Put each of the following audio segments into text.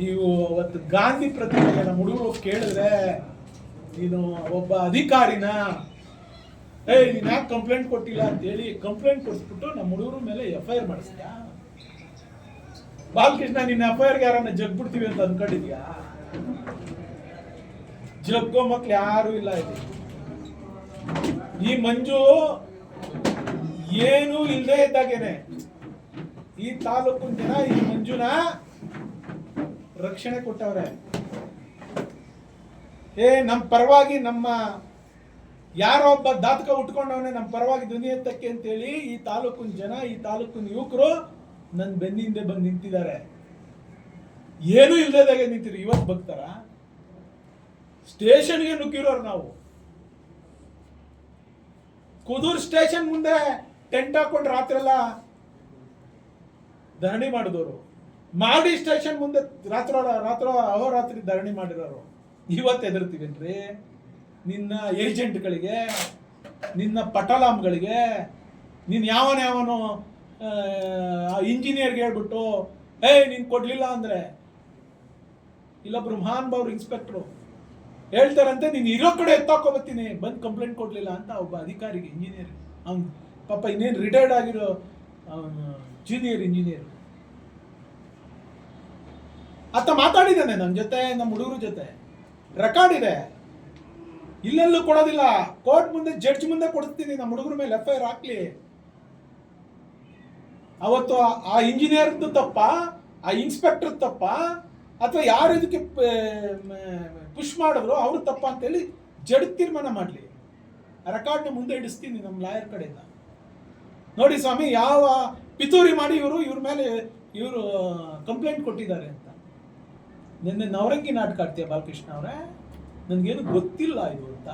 ನೀವು ಅವತ್ತು ಗಾಂಧಿ ಪ್ರತಿಮೆಗೆ ನಮ್ಮ ಹುಡುಗರು ಕೇಳಿದ್ರೆ ನೀನು ಒಬ್ಬ ಅಧಿಕಾರಿನ, ಏಯ್, ನೀನು ಯಾಕೆ ಕಂಪ್ಲೇಂಟ್ ಕೊಟ್ಟಿಲ್ಲ? ಅಂತ ಹೇಳಿ ಕಂಪ್ಲೇಂಟ್ ಕೊಡಿಸ್ಬಿಟ್ಟು ನಮ್ಮ ಹುಡುಗರ ಮೇಲೆ ಎಫ್ ಐ ಆರ್ ಮಾಡಿಸ್ತೀಯಾ? ಬಾಲಕೃಷ್ಣ, ನಿನ್ನ ಎಫ್ ಐ ಆರ್ಗೆ ಯಾರನ್ನ ಜಗ್ಬಿಡ್ತೀವಿ ಅಂತ ಅನ್ಕೊಂಡಿದ್ಯಾ? ಜಗ್ಗೋ ಮಕ್ಳು ಯಾರು ಇಲ್ಲ ಇದೆ ಈ ಮಂಜು ಏನು ಇಲ್ಲದೆ ಇದ್ದಾಗೇನೆ. ಈ ತಾಲೂಕಿನ ಜನ ಈ ಮಂಜುನ ರಕ್ಷಣೆ ಕೊಟ್ಟವ್ರೆ. ಏ ನಮ್ಮ ಪರವಾಗಿ ನಮ್ಮ ಯಾರೋ ಒಬ್ಬ ದಾತಕ ಉಟ್ಕೊಂಡವನೇ ನಮ್ಮ ಪರವಾಗಿ ಧ್ವನಿ ಎತ್ತಕ್ಕೆ ಅಂತೇಳಿ ಈ ತಾಲೂಕಿನ ಜನ, ಈ ತಾಲೂಕಿನ ಯುವಕರು ನನ್ನ ಬೆನ್ನಿಂದೆ ಬಂದು ನಿಂತಿದ್ದಾರೆ. ಏನೂ ಇಲ್ಲದಾಗೆ ನಿಂತಿರಿ ಇವತ್ತು ಸ್ಟೇಷನ್ ಸ್ಟೇಷನ್ಗೆ ನುಗ್ಗಿರೋರು ನಾವು. ಕುದೂರ್ ಸ್ಟೇಷನ್ ಮುಂದೆ ಟೆಂಟ್ ಹಾಕೊಂಡು ರಾತ್ರಿ ಎಲ್ಲ ಧರಣಿ ಮಾಡಿದವರು ಮಾಗಡಿ ಸ್ಟೇಷನ್ ಮುಂದೆ ರಾತ್ರೋ ರಾತ್ರೋ ಅಹೋರಾತ್ರಿ ಧರಣಿ ಮಾಡಿರೋರು. ಇವತ್ತು ಎದುರ್ತೀವೇನ್ರಿ ನಿನ್ನ ಏಜೆಂಟ್ಗಳಿಗೆ, ನಿನ್ನ ಪಟಲಾಮ್ಗಳಿಗೆ, ನೀನು ಯಾವನ ಯಾವನು ಇಂಜಿನಿಯರ್ಗೆ ಹೇಳ್ಬಿಟ್ಟು, ಏಯ್, ನೀನು ಕೊಡಲಿಲ್ಲ ಅಂದರೆ ಇಲ್ಲೊಬ್ರು ಮಹಾನ್ ಬವ್ರು ಇನ್ಸ್ಪೆಕ್ಟ್ರು ಹೇಳ್ತಾರಂತೆ, ನೀನು ಇರೋ ಕಡೆ ಎತ್ತಾಕೋಬತ್ತೀನಿ, ಬಂದು ಕಂಪ್ಲೇಂಟ್ ಕೊಡ್ಲಿಲ್ಲ ಅಂತ ಒಬ್ಬ ಅಧಿಕಾರಿಗೆ, ಇಂಜಿನಿಯರ್, ಅವ್ನು ಪಾಪ ಇನ್ನೇನು ರಿಟೈರ್ಡ್ ಆಗಿರೋ ಜೂನಿಯರ್ ಇಂಜಿನಿಯರ್ ಆತ ಮಾತಾಡಿದ್ದಾನೆ ನನ್ನ ಜೊತೆ ನಮ್ಮ ಹುಡುಗರ ಜೊತೆ. ರೆಕಾರ್ಡ್ ಇದೆ. ಇಲ್ಲೆಲ್ಲೂ ಕೊಡೋದಿಲ್ಲ. ಕೋರ್ಟ್ ಮುಂದೆ ಜಡ್ಜ್ ಮುಂದೆ ಕೊಡ್ತೀನಿ ನಮ್ಮ ಹುಡುಗರ ಮೇಲೆ ಎಫ್ ಐ ಹಾಕ್ಲಿ. ಅವತ್ತು ಆ- ಇಂಜಿನಿಯರ್ ಇಂಜಿನಿಯರ್ದು ತಪ್ಪ, ಆ ಇನ್ಸ್ಪೆಕ್ಟರ್ ತಪ್ಪ, ಅಥವಾ ಯಾರು ಇದಕ್ಕೆ ಪುಷ್ ಮಾಡಿದ್ರು, ಅವ್ರ ತಪ್ಪ ಅಂತೇಳಿ ಜಡ್ ತೀರ್ಮಾನ ಮಾಡಲಿ. ರೆಕಾರ್ಡ್ನ ಮುಂದೆ ಇಡಿಸ್ತೀನಿ ನಮ್ಮ ಲಾಯರ್ ಕಡೆಯಿಂದ. ನೋಡಿ ಸ್ವಾಮಿ, ಯಾವ ಪಿತೂರಿ ಮಾಡಿ ಇವರು, ಇವ್ರ ಮೇಲೆ ಇವರು ಕಂಪ್ಲೇಂಟ್ ಕೊಟ್ಟಿದ್ದಾರೆ ಅಂತ. ನಿನ್ನೆ ನವರಂಗಿ ನಾಟಕ ಆಡ್ತೀಯ ಬಾಲಕೃಷ್ಣ ಅವರೇ? ನನಗೇನು ಗೊತ್ತಿಲ್ಲ ಇದು ಅಂತ.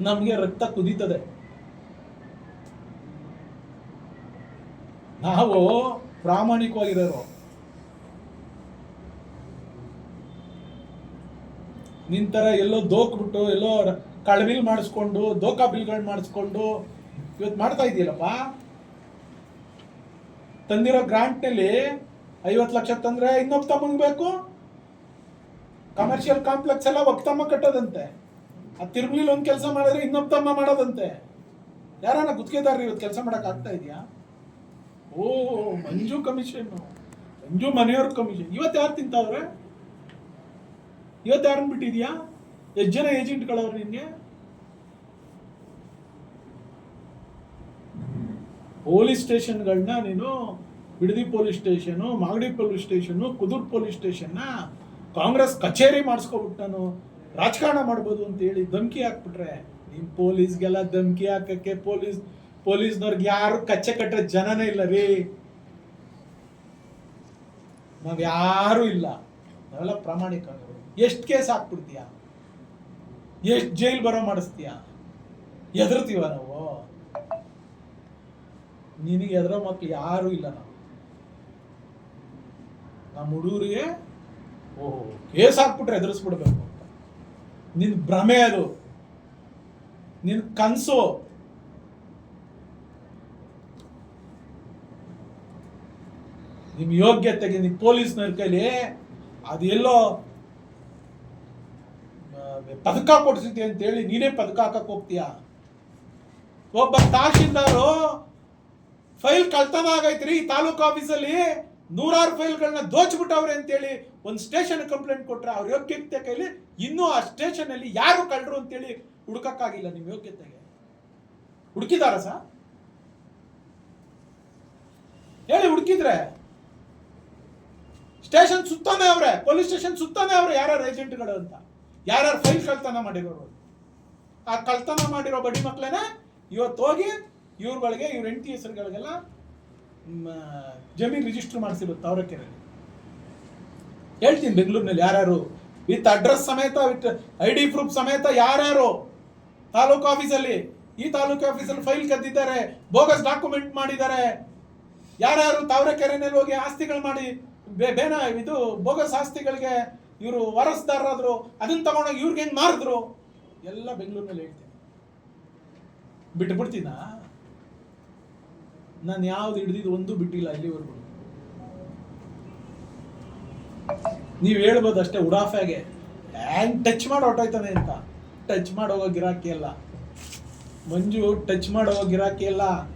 ನಮಗೆ ರಕ್ತ ಕುದೀತದೆ. ನಾವು ಪ್ರಾಮಾಣಿಕವಾಗಿರೋರು. ನಿಂತರ ಎಲ್ಲೋ ದೋಕ್ಬಿಟ್ಟು, ಎಲ್ಲೋ ಕಳಬಿಲ್ ಮಾಡಿಸ್ಕೊಂಡು, ದೋಕಾ ಬಿಲ್ಗಳು ಮಾಡಿಸ್ಕೊಂಡು ಇವತ್ತು ಮಾಡ್ತಾ ಇದೆಯಲ್ಲಪ್ಪ? ತಂದಿರೋ ಗ್ರಾಂಟ್ನಲ್ಲಿ ಐವತ್ತು ಲಕ್ಷ ತಂದ್ರೆ ಇನ್ನೊಬ್ಬ ತಮ್ಮಂಗ್ ಬೇಕು? ಕಮರ್ಷಿಯಲ್ ಕಾಂಪ್ಲೆಕ್ಸ್ ಎಲ್ಲ ಒಬ್ಬ ತಮ್ಮ ಕಟ್ಟೋದಂತೆ. ಆ ತಿರುಗಲಿಲ್ಲ ಒಂದು ಕೆಲಸ ಮಾಡಿದ್ರೆ ಇನ್ನೊಬ್ಬ ತಮ್ಮ ಮಾಡೋದಂತೆ. ಯಾರನ್ನ ಗುತ್ತಿಗೆದಾರರು ಇವತ್ತು ಕೆಲಸ ಮಾಡಕ್ ಆಗ್ತಾ ಇದೆಯಾ? ಓ, ಮಂಜು ಕಮಿಷನ್ ಮಂಜು ಮನೆಯವ್ರ ಕಮಿಷನ್ ಇವತ್ತು ಯಾರು ತಿಂತಾವ್ರೆ? ಇವತ್ತು ಯಾರನ್ನ ಬಿಟ್ಟಿದ್ಯಾ? ಎಷ್ಟು ಜನ ಏಜೆಂಟ್ಗಳವ್ರು ನಿನ್ಗೆ ಪೊಲೀಸ್ ಸ್ಟೇಷನ್ಗಳನ್ನ ನೀನು Bidadi police station, Magadi police station, Kudur police ಸ್ಟೇಷನ್ನ Congress ಕಚೇರಿ ಮಾಡಿಸ್ಕೊಬಿಟ್ಟು ನಾನು ರಾಜಕಾರಣ ಮಾಡ್ಬೋದು ಅಂತ ಹೇಳಿ ಧಮ್ಕಿ ಹಾಕ್ಬಿಟ್ರೆ ನಿಮ್ ಪೊಲೀಸ್ಗೆಲ್ಲ ಧಮಕಿ ಹಾಕಕ್ಕೆ ಪೊಲೀಸ್, ಪೊಲೀಸ್ನವ್ರಿಗೆ ಯಾರು ಕಚ್ಚೆ ಕಟ್ಟೋ ಜನನೇ ಇಲ್ಲ ರೀ. ನಾವು ಯಾರು ಇಲ್ಲ. ನಾವೆಲ್ಲ ಪ್ರಾಮಾಣಿಕರು. ಎಷ್ಟು ಕೇಸ್ ಹಾಕ್ಬಿಡ್ತೀಯ? ಎಷ್ಟು ಜೈಲ್ ಬರೋ ಮಾಡಿಸ್ತೀಯ? ಎದುರ್ತೀವ ನಾವು? ನಿನಗೆ ಎದುರೋ ಮಕ್ಳು ಯಾರು ಇಲ್ಲ ನಾವು. ನಮ್ಮ ಹುಡುಗರಿಗೆ, ಓಹೋ, ಕೇಸ್ ಹಾಕ್ಬಿಟ್ರೆ ಎದುರಿಸ್ಬಿಡ್ಬೇಕು ನಿನ್ ಭ್ರಮೆ ಅದು. ನಿನ್ ಕನ್ಸು. ನಿಮ್ಮ ಯೋಗ್ಯತೆಗೆ ನಿಮ್ ಪೊಲೀಸ್ನವ್ರ ಕೈಲಿ ಅದೆಲ್ಲೋ ಪದಕ ಪದಕ ಅಂತ ಅಂತೇಳಿ ನೀನೇ ಪದಕ ಹಾಕಕ್ಕೆ ಹೋಗ್ತೀಯಾ? ಒಬ್ಬ ತಹಶೀಲ್ದಾರು ಫೈಲ್ ಕಳ್ತನ ಆಗೈತ್ರಿ. ಈ ತಾಲೂಕು ಆಫೀಸಲ್ಲಿ ನೂರಾರು ಫೈಲ್ಗಳನ್ನ ದೋಚ್ಬಿಟ್ಟವ್ರೆ ಅಂತೇಳಿ ಒಂದು ಸ್ಟೇಷನ್ ಕಂಪ್ಲೇಂಟ್ ಕೊಟ್ರೆ ಅವ್ರ ಯೋಗ್ಯತೆ ಕೈಲಿ ಇನ್ನೂ ಆ ಸ್ಟೇಷನ್ ಅಲ್ಲಿ ಯಾರು ಕಳ್ರು ಅಂತೇಳಿ ಹುಡುಕಕ್ಕಾಗಿಲ್ಲ ನಿಮ್ಮ ಯೋಗ್ಯತೆಗೆ. ಹುಡುಕಿದಾರ ಸರ್? ಹೇಳಿ ಹುಡುಕಿದ್ರೆ. ಸ್ಟೇಷನ್ ಸುತ್ತಾನೆ ಅವ್ರೆ, ಪೊಲೀಸ್ ಸ್ಟೇಷನ್ ಸುತ್ತಾನೆ ಅವ್ರೆ ಯಾರ್ಯಾರು ಏಜೆಂಟ್ಗಳು ಅಂತ. ಯಾರ್ಯಾರು ಫೈಲ್ ಕಳ್ತನ ಮಾಡಿರೋರು ಆ ಕಳ್ತನ ಮಾಡಿರೋ ಬಡಿ ಮಕ್ಕಳೇನೆ ಇವತ್ತು ಹೋಗಿ ಇವ್ರುಗಳಿಗೆ, ಇವ್ರ ಎಂಟಿ ಹೆಸರುಗಳಿಗೆಲ್ಲ ಜಮೀನ್ ರಿಜಿಸ್ಟರ್ ಮಾಡಿಸಿರುತ್ತೆ ತಾವರೆಕೆರೆ ಹೇಳ್ತೀನಿ ಬೆಂಗಳೂರಿನಲ್ಲಿ ಯಾರ್ಯಾರು, ವಿತ್ ಅಡ್ರೆಸ್ ಸಮೇತ, ವಿತ್ ಐ ಡಿ ಪ್ರೂಫ್ ಸಮೇತ ಯಾರ್ಯಾರು, ತಾಲೂಕು ಆಫೀಸಲ್ಲಿ, ಈ ತಾಲೂಕು ಆಫೀಸಲ್ಲಿ ಫೈಲ್ ಕದ್ದಿದ್ದಾರೆ, ಬೋಗಸ್ ಡಾಕ್ಯುಮೆಂಟ್ ಮಾಡಿದ್ದಾರೆ. ಯಾರ್ಯಾರು ತಾವರೆಕೆರೆನಲ್ಲಿ ಹೋಗಿ ಆಸ್ತಿಗಳು ಮಾಡಿ ಬೇನ, ಇದು ಬೋಗಸ್ ಆಸ್ತಿಗಳಿಗೆ ಇವರು ವಾರಸ್ದಾರರಾದ್ರು ಅದನ್ನ ತಗೊಂಡೋಗಿ ಇವ್ರಿಗೆ ಹೆಂಗೆ ಮಾರಿದ್ರು? ಎಲ್ಲ ಬೆಂಗಳೂರಿನಲ್ಲಿ ಹೇಳ್ತೀನಿ. ಬಿಟ್ಟು ಬಿಡ್ತೀನಾ ನಾನು ಯಾವ್ದು ಹಿಡಿದಿದ್ದು ಒಂದು ಬಿಟ್ಟಿಲ್ಲ ಇಲ್ಲಿವರೆಗೂ. ನೀವು ಹೇಳ್ಬೋದು ಅಷ್ಟೇ, ಉಡಾಫೆಗೆ. ಹ್ಯಾಂಗ್ ಟಚ್ ಮಾಡಿ ಹೊಟ್ಟೋಯ್ತಾನೆ ಅಂತ. ಟಚ್ ಮಾಡೋ ಗಿರಾಕಿ ಅಲ್ಲ. ಮಂಜು, ಟಚ್ ಮಾಡೋ ಗಿರಾಕಿ ಅಲ್ಲ.